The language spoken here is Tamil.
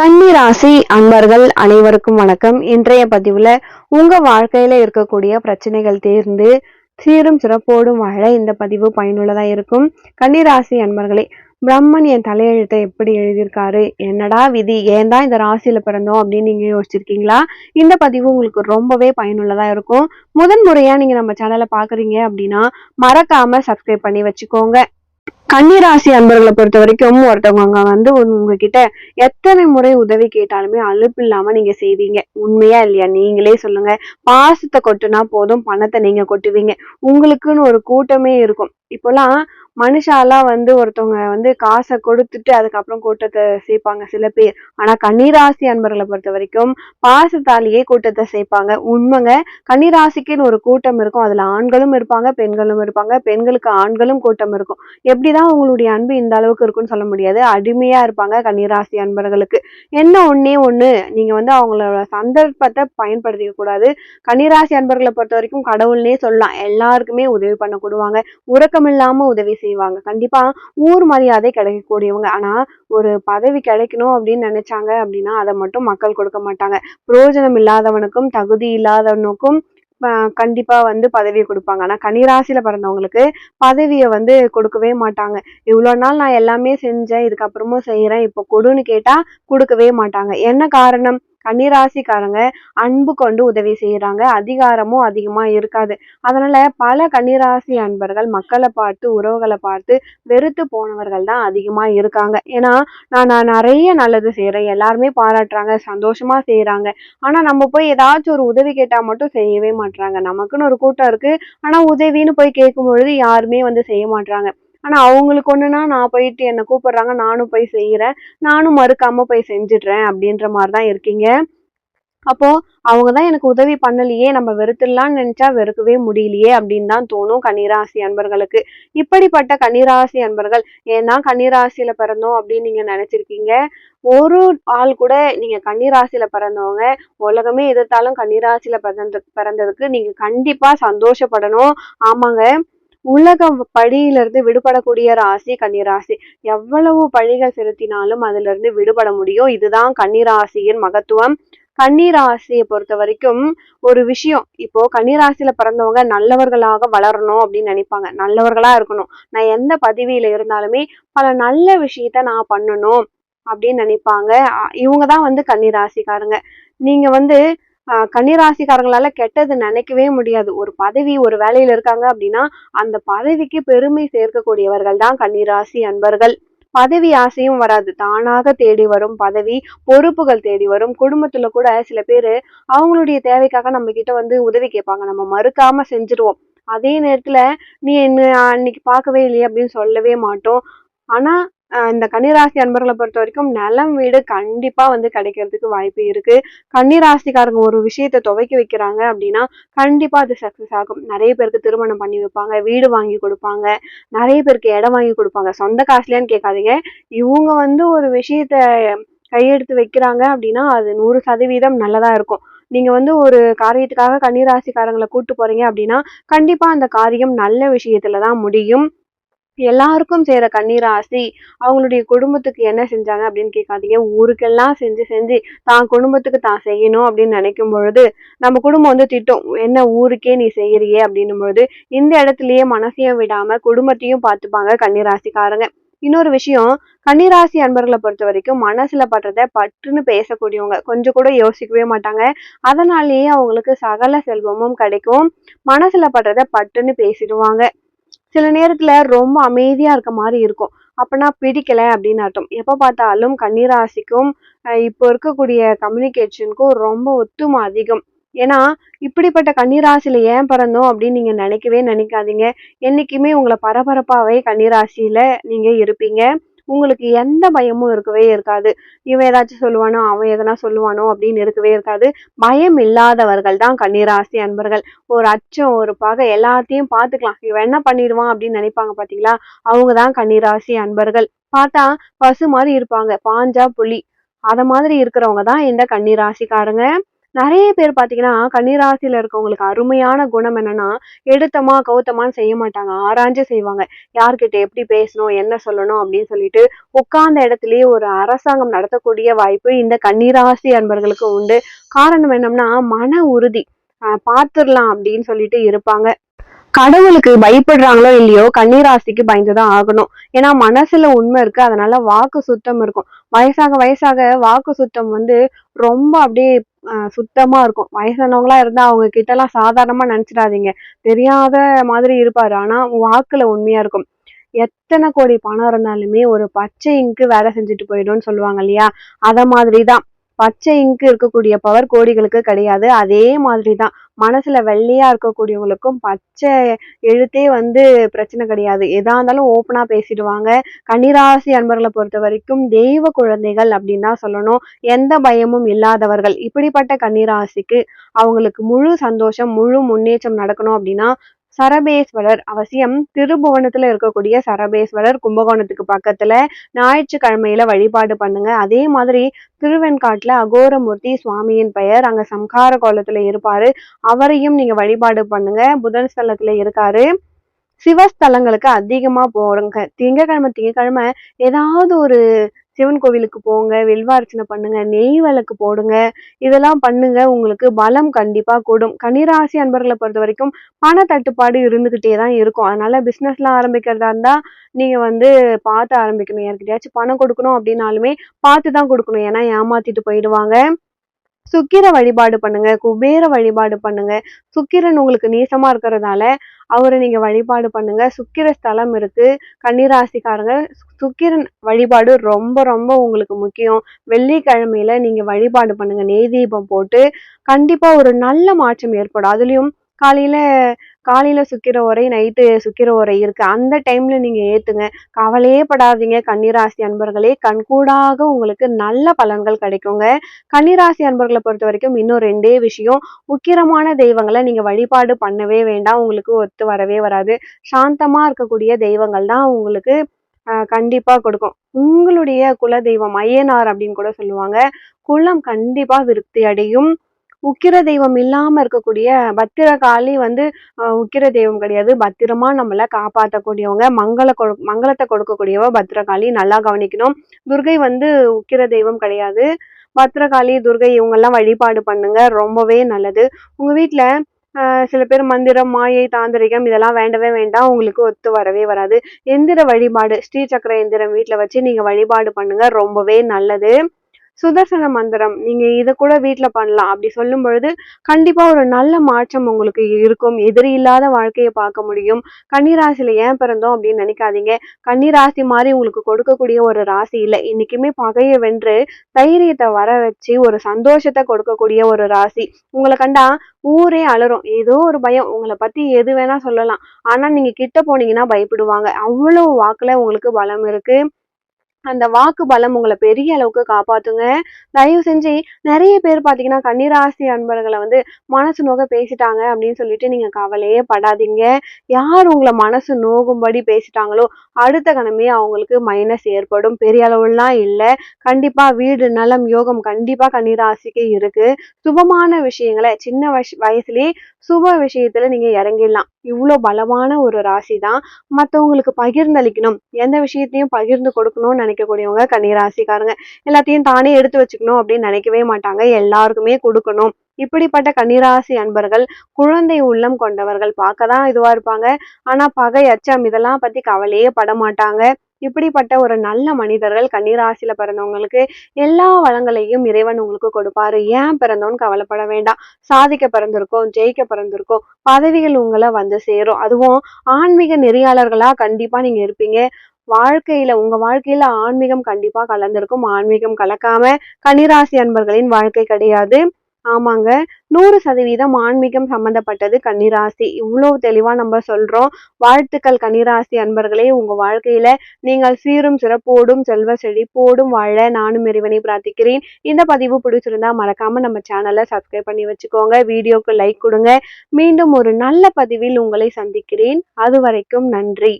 கன்னிராசி அன்பர்கள் அனைவருக்கும் வணக்கம். இன்றைய பதிவுல உங்க வாழ்க்கையில இருக்கக்கூடிய பிரச்சனைகள் தீர்ந்து சீரும் சிறப்போடும் வாழ இந்த பதிவு பயனுள்ளதா இருக்கும். கன்னிராசி அன்பர்களே பிரம்மன் என் தலையெழுத்தை எப்படி எழுதியிருக்காரு? என்னடா விதி? ஏன் தான் இந்த ராசியில பிறந்தோம் அப்படின்னு நீங்க யோசிச்சிருக்கீங்களா? இந்த பதிவு உங்களுக்கு ரொம்பவே பயனுள்ளதா இருக்கும். முதன் முறையா நீங்க நம்ம சேனலை பாக்குறீங்க அப்படின்னா மறக்காம சப்ஸ்கிரைப் பண்ணி வச்சுக்கோங்க. கன்னிராசி அன்பர்களை பொறுத்த வரைக்கும் ஒருத்தவங்க வந்து உங்ககிட்ட எத்தனை முறை உதவி கேட்டாலுமே அழுப்பு இல்லாம நீங்க செய்வீங்க. உண்மையா இல்லையா? நீங்களே சொல்லுங்க. பாசத்தை கொட்டுனா போதும் பணத்தை நீங்க கொட்டுவீங்க. உங்களுக்குன்னு ஒரு கூட்டமே இருக்கும். இப்போலாம் மனுஷாலாம் வந்து ஒருத்தவங்க வந்து காசை கொடுத்துட்டு அதுக்கப்புறம் கூட்டத்தை சேர்ப்பாங்க சில பேர். ஆனா கன்னிராசி அன்பர்களை பொறுத்த வரைக்கும் பாசத்தாலேயே கூட்டத்தை சேர்ப்பாங்க. உண்மைங்க கன்னிராசிக்குன்னு ஒரு கூட்டம் இருக்கும். அதுல ஆண்களும் இருப்பாங்க பெண்களும் இருப்பாங்க. பெண்களுக்கு ஆண்களும் கூட்டம் இருக்கும். எப்படிதான் உங்களுடைய அன்பு இந்த அளவுக்கு இருக்கும்னு சொல்ல முடியாது. அடிமையா இருப்பாங்க கன்னிராசி அன்பர்களுக்கு. என்ன ஒண்ணே ஒண்ணு நீங்க வந்து அவங்களோட சந்தர்ப்பத்தை பயன்படுத்திக்க கூடாது. கன்னிராசி அன்பர்களை பொறுத்த வரைக்கும் கடவுள்னே சொல்லலாம். எல்லாருக்குமே உதவி பண்ண கூடுவாங்க. உறக்கமில்லாம உதவி செய்வாங்க. கண்டிப்பா ஊர் மரியாதை கிடைக்கக்கூடியவங்க. ஆனா ஒரு பதவி கிடைக்கணும் அப்படின்னு நினைச்சாங்க அப்படின்னா அதை மட்டும் மக்கள் கொடுக்க மாட்டாங்க. பிரயோஜனம் இல்லாதவனுக்கும் தகுதி இல்லாதவனுக்கும் கண்டிப்பா வந்து பதவியை கொடுப்பாங்க. ஆனா கன்னிராசியில பிறந்தவங்களுக்கு பதவியை வந்து கொடுக்கவே மாட்டாங்க. இவ்வளவு நாள் நான் எல்லாமே செஞ்சேன் இதுக்கப்புறமும் செய்யறேன் இப்போ கொடுன்னு கேட்டா கொடுக்கவே மாட்டாங்க. என்ன காரணம்? கன்னிராசிக்காரங்க அன்பு கொண்டு உதவி செய்கிறாங்க அதிகாரமும் அதிகமாக இருக்காது. அதனால பல கன்னிராசி அன்பர்கள் மக்களை பார்த்து உறவுகளை பார்த்து வெறுத்து போனவர்கள் தான் அதிகமாக இருக்காங்க. ஏன்னா நான் நான் நிறைய நல்லது செய்கிறேன் எல்லாருமே பாராட்டுறாங்க சந்தோஷமாக செய்கிறாங்க ஆனால் நம்ம போய் ஏதாச்சும் ஒரு உதவி கேட்டால் மட்டும் செய்யவே மாட்டுறாங்க நமக்குன்னு ஒரு கூட்டம் இருக்குது ஆனால் உதவின்னு போய் கேட்கும் பொழுது யாருமே வந்து செய்ய மாட்டுறாங்க ஆனால் அவங்களுக்கு ஒன்றுனா நான் போயிட்டு என்னை கூப்பிட்றாங்க நானும் போய் செய்கிறேன் நானும் மறுக்காமல் போய் செஞ்சிடுறேன் அப்படின்ற மாதிரி தான் இருக்கீங்க. அப்போ அவங்கதான் எனக்கு உதவி பண்ணலையே நம்ம வெறுத்துடலாம்னு நினைச்சா வெறுக்கவே முடியலையே அப்படின்னு தான் தோணும் கன்னிராசி அன்பர்களுக்கு. இப்படிப்பட்ட கன்னிராசி அன்பர்கள் ஏன்னா கன்னிராசியில பிறந்தோம் அப்படின்னு நீங்க நினைச்சிருக்கீங்க? ஒரு ஆள் கூட நீங்க கன்னிராசியில பிறந்தவங்க உலகமே எதிர்த்தாலும் கன்னிராசியில பிறந்த பிறந்ததுக்கு நீங்க கண்டிப்பா சந்தோஷப்படணும். ஆமாங்க. உலக படியிலிருந்து விடுபடக்கூடிய ராசி கன்னிராசி. எவ்வளவு பழிகள் செலுத்தினாலும் அதுல இருந்து விடுபட முடியும். இதுதான் கன்னிராசியின் மகத்துவம். கன்னிராசியை பொறுத்த வரைக்கும் ஒரு விஷயம். இப்போ கன்னிராசியில பிறந்தவங்க நல்லவர்களாக வளரணும் அப்படின்னு நினைப்பாங்க. நல்லவர்களா இருக்கணும். நான் எந்த பதவியில இருந்தாலுமே பல நல்ல விஷயத்த நான் பண்ணணும் அப்படின்னு நினைப்பாங்க. இவங்க தான் வந்து கன்னிராசிக்காரங்க. நீங்க வந்து கன்னிராசிக்காரங்களால கெட்டது நினைக்கவே முடியாது. ஒரு பதவி ஒரு வேலையில இருக்காங்க அப்படின்னா அந்த பதவிக்கு பெருமை சேர்க்கக்கூடியவர்கள் தான் கன்னிராசி அன்பர்கள். பதவி ஆசையும் வராது. தானாக தேடி வரும் பதவி பொறுப்புகள் தேடி வரும். குடும்பத்துல கூட சில பேர் அவங்களுடைய தேவைக்காக நம்ம கிட்ட வந்து உதவி கேட்பாங்க. நம்ம மறுக்காம செஞ்சிருவோம். அதே நேரத்துல நீ என்ன அன்னைக்கு பார்க்கவே இல்லையே அப்படின்னு சொல்லவே மாட்டோம். ஆனா இந்த கன்னிராசி அன்பர்களை பொறுத்த வரைக்கும் நிலம் வீடு கண்டிப்பா வந்து கிடைக்கிறதுக்கு வாய்ப்பு இருக்கு. கன்னிராசிக்காரங்க ஒரு விஷயத்த துவைக்க வைக்கிறாங்க அப்படின்னா கண்டிப்பா அது சக்சஸ் ஆகும். நிறைய பேருக்கு திருமணம் பண்ணி வைப்பாங்க வீடு வாங்கி கொடுப்பாங்க நிறைய பேருக்கு இடம் வாங்கி கொடுப்பாங்க. சொந்த காசுலயான்னு கேட்காதீங்க. இவங்க வந்து ஒரு விஷயத்த கையெடுத்து வைக்கிறாங்க அப்படின்னா அது நூறு சதவீதம் நல்லதா இருக்கும். நீங்க வந்து ஒரு காரியத்துக்காக கன்னிராசிக்காரங்களை கூட்டு போறீங்க அப்படின்னா கண்டிப்பா அந்த காரியம் நல்ல விஷயத்துலதான் முடியும். எல்லாருக்கும் செய்யற கண்ணீராசி அவங்களுடைய குடும்பத்துக்கு என்ன செஞ்சாங்க அப்படின்னு கேட்காதீங்க. ஊருக்கெல்லாம் செஞ்சு செஞ்சு தான் குடும்பத்துக்கு தான் செய்யணும் அப்படின்னு நினைக்கும் பொழுது நம்ம குடும்பம் வந்து திட்டம். என்ன ஊருக்கே நீ செய்யறியே அப்படின்னும் பொழுது இந்த இடத்துலயே மனசையும் விடாம குடும்பத்தையும் பார்த்துப்பாங்க கண்ணீராசிக்காரங்க. இன்னொரு விஷயம் கன்னிராசி அன்பர்களை பொறுத்த வரைக்கும் மனசுல படுறத பட்டுன்னு பேசக்கூடியவங்க. கொஞ்சம் கூட யோசிக்கவே மாட்டாங்க. அதனாலேயே அவங்களுக்கு சகல செல்வமும் கிடைக்கும். மனசுல படுறத பட்டுன்னு பேசிடுவாங்க. சில நேரத்துல ரொம்ப அமைதியா இருக்க மாதிரி இருக்கும். அப்பனா பிடிக்கல அப்படின்னு அர்த்தம். எப்ப பார்த்தாலும் கன்னிராசிக்கும் இப்போ இருக்கக்கூடிய கம்யூனிகேஷனுக்கும் ரொம்ப ஒத்துமை அதிகம். ஏன்னா இப்படிப்பட்ட கன்னிராசியில ஏன் பிறந்தோம் அப்படின்னு நீங்க நினைக்கவே நினைக்காதீங்க. என்னைக்குமே உங்களை பரபரப்பாவே கன்னிராசியில நீங்க இருப்பீங்க. உங்களுக்கு எந்த பயமும் இருக்கவே இருக்காது. இவன் ஏதாச்சும் சொல்லுவானோ அவன் எதனா சொல்லுவானோ அப்படின்னு இருக்கவே இருக்காது. பயம் இல்லாதவர்கள் தான் கண்ணீராசி அன்பர்கள். ஒரு அச்சம் ஒரு பகை எல்லாத்தையும் பார்த்துக்கலாம். இவன் என்ன பண்ணிடுவான் அப்படின்னு நினைப்பாங்க பாத்தீங்களா? அவங்க தான் கண்ணீராசி அன்பர்கள். பார்த்தா பசு மாதிரி இருப்பாங்க. பாஞ்சா புலி. அத மாதிரி இருக்கிறவங்க தான் இந்த கன்னிராசிக்காரங்க. நிறைய பேர் பார்த்தீங்கன்னா கன்னிராசியில் இருக்கவங்களுக்கு அருமையான குணம் என்னன்னா எடுத்தமா கௌத்தமான்னு செய்ய மாட்டாங்க. ஆராய்ஞ்சு செய்வாங்க. யார்கிட்ட எப்படி பேசணும் என்ன சொல்லணும் அப்படின்னு சொல்லிட்டு உட்கார்ந்த இடத்துலயே ஒரு அரசாங்கம் நடத்தக்கூடிய வாய்ப்பு இந்த கன்னிராசி அன்பர்களுக்கு உண்டு. காரணம் என்னம்னா மன உறுதி. பார்த்துடலாம் அப்படின்னு சொல்லிட்டு இருப்பாங்க. கடவுளுக்கு பயப்படுறாங்களோ இல்லையோ கன்னிராசிக்கு பயந்துதான் ஆகணும். ஏன்னா மனசுல உண்மை இருக்கு அதனால வாக்கு சுத்தம் இருக்கும். வயசாக வயசாக வாக்கு சுத்தம் வந்து ரொம்ப அப்படியே சுத்தமா இருக்கும். வயசானவங்களா இருந்தா அவங்க கிட்ட எல்லாம் சாதாரணமா நினைச்சிடாதீங்க. தெரியாத மாதிரி இருப்பாரு. ஆனா வாக்குல உண்மையா இருக்கும். எத்தனை கோடி பணம் இருந்தாலுமே ஒரு பச்சை இங்கு வேலை செஞ்சுட்டு போயிடும்னு சொல்லுவாங்க இல்லையா? அத மாதிரிதான். பச்சை இங்கு இருக்கக்கூடிய பவர் கோடிகளுக்கு கிடையாது. அதே மாதிரி தான் மனசுல வெள்ளையா இருக்கக்கூடியவங்களுக்கும் பச்சை எழுத்தே வந்து பிரச்சனை கிடையாது. எதா இருந்தாலும் ஓப்பனா பேசிடுவாங்க. கன்னிராசி அன்பர்களை பொறுத்த வரைக்கும் தெய்வ குழந்தைகள் அப்படின்னு தான் சொல்லணும். எந்த பயமும் இல்லாதவர்கள். இப்படிப்பட்ட கன்னிராசிக்கு அவங்களுக்கு முழு சந்தோஷம் முழு முன்னேற்றம் நடக்கணும் அப்படின்னா சரபேஸ்வரர் அவசியம். திருபுவனத்துல இருக்கக்கூடிய சரபேஸ்வரர் கும்பகோணத்துக்கு பக்கத்துல ஞாயிற்றுக்கிழமையில வழிபாடு பண்ணுங்க. அதே மாதிரி திருவெண்காட்டுல அகோரமூர்த்தி சுவாமியின் பெயர் அங்க சம்ஹார கோலத்துல இருப்பாரு. அவரையும் நீங்க வழிபாடு பண்ணுங்க. புதன் ஸ்தலத்துல இருக்காரு. சிவஸ்தலங்களுக்கு அதிகமா போறங்க திங்கக்கிழமை திங்கக்கிழமை ஏதாவது ஒரு சிவன் கோவிலுக்கு போங்க வெல்வார்ச்சனை பண்ணுங்க நெய் விளக்கு போடுங்க இதெல்லாம் பண்ணுங்க உங்களுக்கு பலம் கண்டிப்பா கூடும். கன்னிராசி அன்பர்களை பொறுத்த வரைக்கும் பண தட்டுப்பாடு இருந்துகிட்டே தான் இருக்கும். அதனால பிசினஸ்லாம் ஆரம்பிக்கிறதா இருந்தா நீங்க வந்து பார்த்து ஆரம்பிக்கணும். யாருக்கிட்டயாச்சும் பணம் கொடுக்கணும் அப்படின்னாலுமே பார்த்து தான் கொடுக்கணும். ஏன்னா ஏமாத்திட்டு போயிடுவாங்க. சுக்கிர வழிபாடு பண்ணுங்க குபேர வழிபாடு பண்ணுங்க. சுக்கிரன் உங்களுக்கு நீசமா இருக்கிறதால அவரை நீங்க வழிபாடு பண்ணுங்க. சுக்கிர ஸ்தலம் இருக்கு. கன்னிராசிக்காரங்க சுக்கிரன் வழிபாடு ரொம்ப ரொம்ப உங்களுக்கு முக்கியம். வெள்ளிக்கிழமையில நீங்க வழிபாடு பண்ணுங்க. நெய் தீபம் போட்டு கண்டிப்பா ஒரு நல்ல மாற்றம் ஏற்படும். அதுலயும் காலையில காலையில சுக்கிர உரை நைட்டு சுக்கிர உரை இருக்கு. அந்த டைம்ல நீங்க ஏத்துங்க. கவலையே படாதீங்க. கன்னிராசி அன்பர்களே கண்கூடாக உங்களுக்கு நல்ல பலன்கள் கிடைக்குங்க. கன்னிராசி அன்பர்களை பொறுத்த வரைக்கும் இன்னும் ரெண்டே விஷயம். உக்கிரமான தெய்வங்களை நீங்க வழிபாடு பண்ணவே வேண்டாம். உங்களுக்கு ஒத்து வரவே வராது. சாந்தமா இருக்கக்கூடிய தெய்வங்கள் தான் உங்களுக்கு கண்டிப்பா கொடுக்கும். உங்களுடைய குல தெய்வம் ஐயனார் அப்படின்னு கூட சொல்லுவாங்க. குலம் கண்டிப்பா விருத்தி அடையும். உக்கிர தெய்வம் இல்லாம இருக்கக்கூடிய பத்திரகாளி வந்து உக்கிர தெய்வம் கிடையாது. பத்திரமா நம்மள காப்பாற்றக்கூடியவங்க மங்கள கொடு மங்களத்தை கொடுக்கக்கூடியவ பத்திரகாளி. நல்லா கவனிக்கணும். துர்கை வந்து உக்கிர தெய்வம் கிடையாது. பத்திரகாளி துர்கை இவங்கெல்லாம் வழிபாடு பண்ணுங்க. ரொம்பவே நல்லது. உங்க வீட்டுல சில பேர் மந்திரம் மாயை தாந்திரிகம் இதெல்லாம் வேண்டவே வேண்டாம். உங்களுக்கு ஒத்து வரவே வராது. எந்திர வழிபாடு ஸ்ரீ சக்கர எந்திரம் வீட்டில் வச்சு நீங்கள் வழிபாடு பண்ணுங்க. ரொம்பவே நல்லது. சுதர்சன மந்திரம். நீங்க இதை கூட வீட்டுல பண்ணலாம். அப்படி சொல்லும் பொழுது கண்டிப்பா ஒரு நல்ல மாற்றம் உங்களுக்கு இருக்கும். எதிரி இல்லாத வாழ்க்கையை பார்க்க முடியும். கன்னிராசியில ஏன் பிறந்தோம் அப்படின்னு நினைக்காதீங்க. கன்னிராசி மாதிரி உங்களுக்கு கொடுக்கக்கூடிய ஒரு ராசி இல்லை. இன்னைக்குமே பகையை வென்று தைரியத்தை வர வச்சு ஒரு சந்தோஷத்தை கொடுக்கக்கூடிய ஒரு ராசி. உங்களை கண்டா ஊரே அலறும். ஏதோ ஒரு பயம். உங்களை பத்தி எது வேணா சொல்லலாம். ஆனா நீங்க கிட்ட போனீங்கன்னா பயப்படுவாங்க. அவ்வளவு வாக்குல உங்களுக்கு பலம் இருக்கு. அந்த வாக்கு பலம் உங்களை பெரிய அளவுக்கு காப்பாத்துங்க. தயவு செஞ்சு நிறைய பேர் பாத்தீங்கன்னா கன்னிராசி அன்பர்களை வந்து மனசு நோக பேசிட்டாங்க அப்படின்னு சொல்லிட்டு நீங்க கவலையே படாதீங்க. யார் உங்களை மனசு நோகும்படி பேசிட்டாங்களோ அடுத்த கணமே அவங்களுக்கு மைனஸ் ஏற்படும். பெரிய அளவுலாம் இல்லை. கண்டிப்பா வீடு நலம் யோகம் கண்டிப்பா கன்னிராசிக்கு இருக்கு. சுபமான விஷயங்களை சின்ன வயசு வயசுலயே சுப விஷயத்துல நீங்க இறங்கிடலாம். இவ்வளோ பலமான ஒரு ராசி தான். மற்றவங்களுக்கு பகிர்ந்தளிக்கணும். எந்த விஷயத்தையும் பகிர்ந்து கொடுக்கணும்னு நினைக்கக்கூடியவங்க கன்னிராசிக்காரங்க. எல்லாத்தையும் தானே எடுத்து வச்சுக்கணும் அப்படின்னு நினைக்கவே மாட்டாங்க. எல்லாருக்குமே கொடுக்கணும். இப்படிப்பட்ட கன்னிராசி அன்பர்கள் குழந்தை உள்ளம் கொண்டவர்கள். பார்க்க தான் இதுவா இருப்பாங்க. ஆனா பகை அச்சம் இதெல்லாம் பத்தி கவலையே பட மாட்டாங்க. இப்படிப்பட்ட ஒரு நல்ல மனிதர்கள் கன்னிராசியில பிறந்தவங்களுக்கு எல்லா வளங்களையும் இறைவன் உங்களுக்கு கொடுப்பாரு. ஏன் பிறந்தோம்னு கவலைப்பட வேண்டாம். சாதிக்க பிறந்திருக்கோம் ஜெயிக்க பிறந்திருக்கோம் பதவிகள் உங்களை வந்து சேரும். அதுவும் ஆன்மீக நெறியாளர்களா கண்டிப்பா நீங்க இருப்பீங்க. வாழ்க்கையில உங்க வாழ்க்கையில ஆன்மீகம் கண்டிப்பா கலந்திருக்கும். ஆன்மீகம் கலக்காம கன்னிராசி அன்பர்களின் வாழ்க்கை கிடையாது. ஆமாங்க. நூறு சதவீதம் ஆன்மீகம் சம்மந்தப்பட்டது கன்னிராசி. இவ்வளோ தெளிவாக நம்ம சொல்கிறோம் வாழ்த்துக்கள் கன்னிராசி அன்பர்களே. உங்கள் வாழ்க்கையில் நீங்கள் சீரும் சிறப்போடும் செல்வ செழிப்போடும் வாழ நானும் இறைவனை பிரார்த்திக்கிறேன். இந்த பதிவு பிடிச்சிருந்தா மறக்காமல் நம்ம சேனலை சப்ஸ்கிரைப் பண்ணி வச்சுக்கோங்க. வீடியோக்கு லைக் கொடுங்க. மீண்டும் ஒரு நல்ல பதிவில் உங்களை சந்திக்கிறேன். அது வரைக்கும் நன்றி.